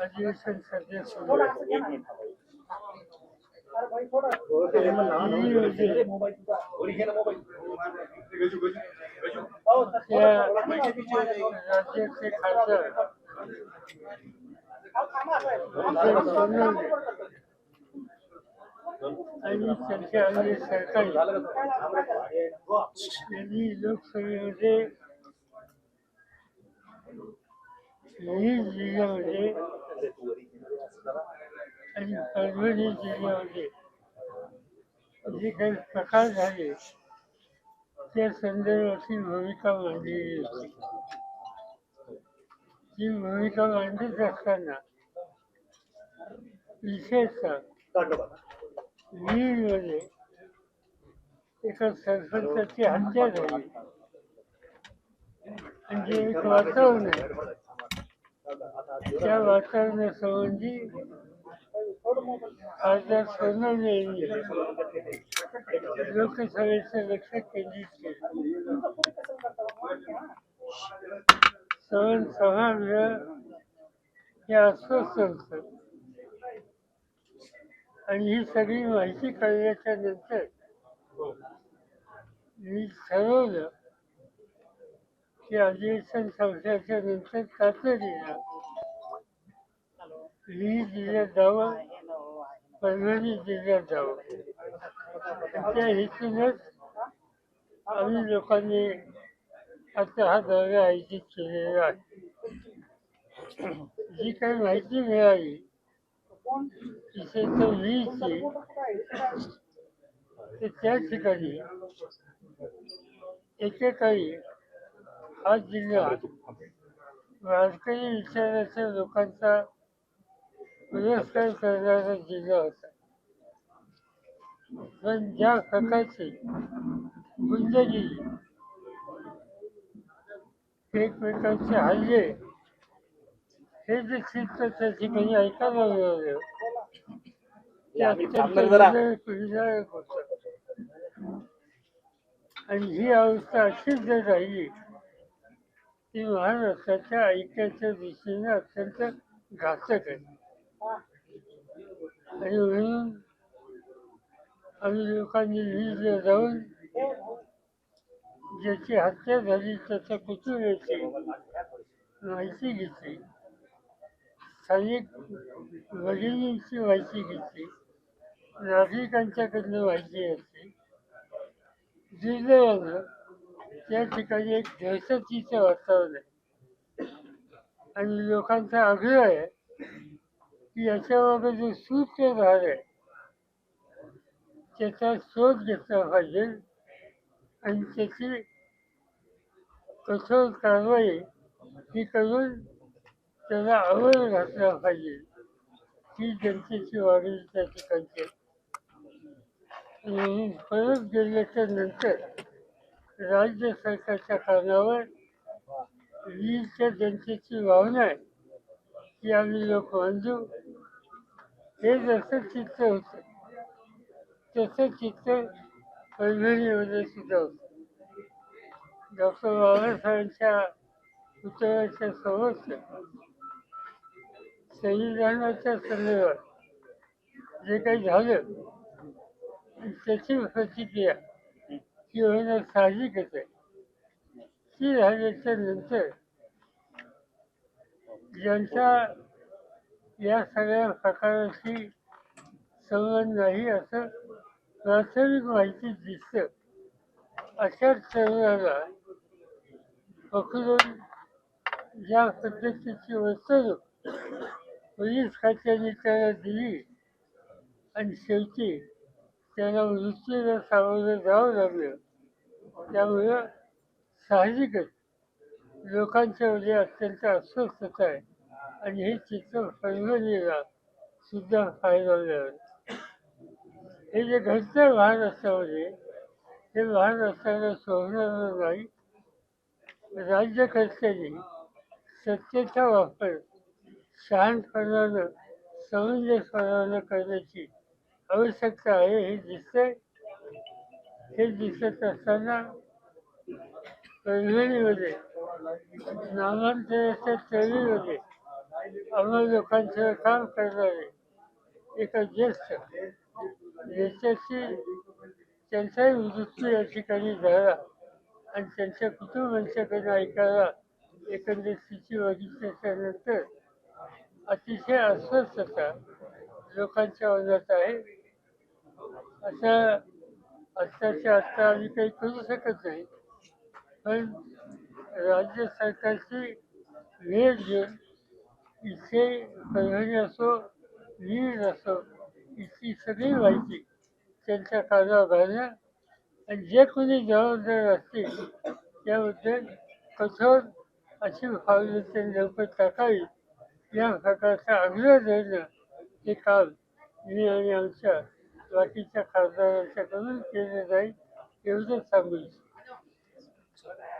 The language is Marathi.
अधिवेशन सध्या सुरू आहे त्या राज्याचे खासदार अहो, सोनवणे आणि त्यांच्या अन्य सरकारी. यांनी लोकसभेमध्ये वीस जिल्ह्यामध्ये आणि परभणी जिल्ह्यामध्ये जे काही प्रकार झाले त्या संदर्भातील भूमिका मांडलेली होती. ही भूमिका मांडत असताना विशेषतः वीरमध्ये एका सरपंचाची हत्या झाली. म्हणजे एक वातावरण आहे. त्या वातावरणासंबंधी खासदार सोनवणे यांनी लोकसभेचं लक्ष केंद्रित केलं. सवन वेळा हे अस्वस्थ होतं. आणि ही सगळी माहिती कळल्याच्या नंतर मी ठरवलं की अधिवेशन संपल्याच्या नंतर तातडीला वीज जिल्ह्यात जावं परभणी जिल्ह्यात जावं. त्या हेतूनच आम्ही लोकांनी आता हा दौरा आयोजित केलेला आहे. जी काही माहिती मिळाली विशेषतः वीजची त्या ठिकाणी एकेकाळी हा जिल्हा वारकरी विचाराच्या लोकांचा पुरस्कार करणारा जिल्हा होता पण ज्या प्रकारची गुंडगिरी एकमेकांचे हल्ले हे जे चित्र त्या ठिकाणी ऐकायला मिळालं आणि ही अवस्था अशीच जर राहिली ती महाराष्ट्राच्या ऐक्याच्या दृष्टीने अत्यंत घातक आहे. आणि म्हणून आम्ही लोकांनी वीज जाऊन ज्याची हत्या झाली त्याच्या कुटुंबाची माहिती घेतली. स्थानिक वडिलांची माहिती घेतली. नागरिकांच्याकडनं माहिती घेतली. दुर्दैवानं त्या ठिकाणी एक दहशतीचं वातावरण आहे. आणि लोकांचा आग्रह आहे की याच्यामागे जो सूत्रधार आहे त्याचा शोध घेतला पाहिजे आणि त्याची कठोर कारवाई ही करून त्याला आवड घातला पाहिजे. ही जनतेची मागणी त्या ठिकाणची परत गेल्याच्यानंतर राज्य सरकारच्या कारणावर वीजच्या जनतेची भावना आहे की आम्ही लोक बांधू. हे जसं चित्र होतं तसं चित्र परभणीमध्ये सुद्धा होतं. डॉक्टर बाबासाहेबांच्या पुतळ्याच्या समोर संविधानाच्या संदर्भात जे काही झालं त्याची प्रतिक्रिया ती होणं साहजिकच आहे. ती झाल्याच्यानंतर ज्यांचा या सगळ्या प्रकाराशी संबंध नाही असं प्राथमिक माहिती दिसतं अशाच तरुणाला पकडून ज्या पद्धतीची वर्तणूक पोलीस खात्याने त्याला दिली. आणि शेवटी त्याला मृत्यूला सामोरं जावं लागलं. त्यामुळं साहजिकच लोकांच्या मध्ये अत्यंत अस्वस्थता आहे. आणि हे चित्र परभणीला सुद्धा फायदा मिळाला. हे जे घडतं महाराष्ट्रामध्ये हे महाराष्ट्राला सोडणारं नाही. राज्यकर्त्यांनी सत्तेचा वापर शहाणपणानं समंजसपणानं करण्याची आवश्यकता आहे हे दिसते हे दिसत असताना परभणीमध्ये नामांतराच्या चळीमध्ये आम्हा लोकांचं काम करणारे एका ज्येष्ठ नेत्याची त्यांचाही मृत्यू या ठिकाणी झाला आणि त्यांच्या कुटुंबांच्याकडे ऐकायला एकंदर स्थिती बघितल्याच्यानंतर अतिशय अस्वस्थता लोकांच्या मनात आहे. अशा आत्ताच्या आत्ता आम्ही काही करू शकत नाही. पण राज्य सरकारची वेळ घेऊन इथे परभणी असो वीज असो इथली सगळी माहिती त्यांच्या कानावर घालणं आणि जे कोणी जबाबदार असतील त्याबद्दल कठोर अशी फावलं लवकर टाकावी. या प्रकारचा आग्रह धरणं हे काम मी आणि आमच्या बाकीच्या खासदारांच्याकडून केलं जाईल एवढंच सांगू इच्छितो